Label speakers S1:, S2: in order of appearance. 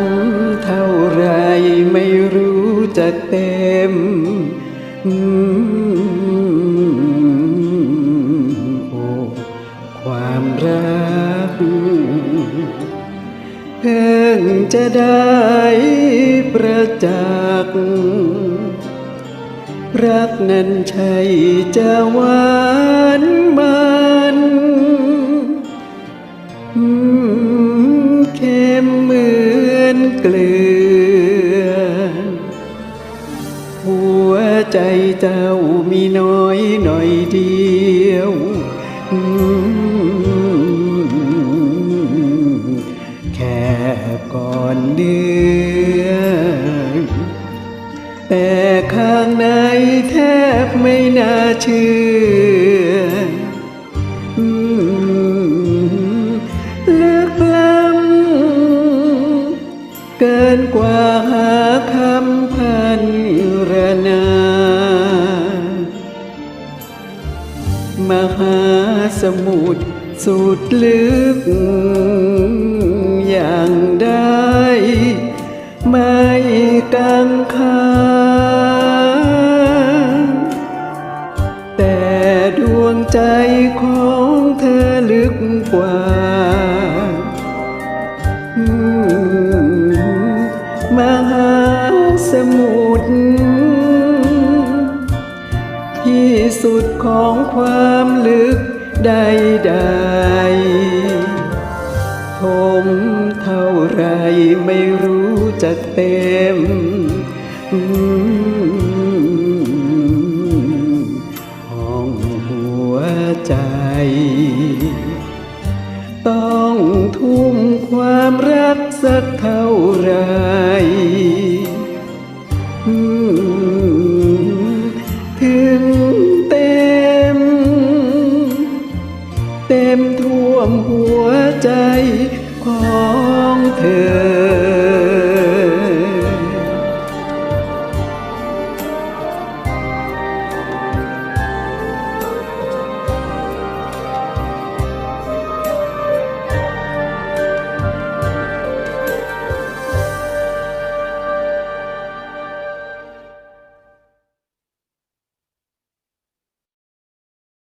S1: มเท่าไรไม่รู้จะเต็มโอ้ความรักเพิ่งจะได้ประจักษ์รักนั้นใช่จะหวาน กลือ หัวใจเจ้ามีน้อยหน่อยเดียว แค่ก่อนเดือนแต่ข้างในแทบไม่น่าเชื่อ หาสมุทรสุดลึกอย่างได้ ไม่กังขาแต่ดวงใจของเธอลึกกว่า มหาสมุทร สุดของความลึกใดๆทมเท่าไรไม่รู้จักเต็ม ห้องหัวใจ ต้องทุ่มความรักสักเท่าไร ร่วมหัวใจของเธอ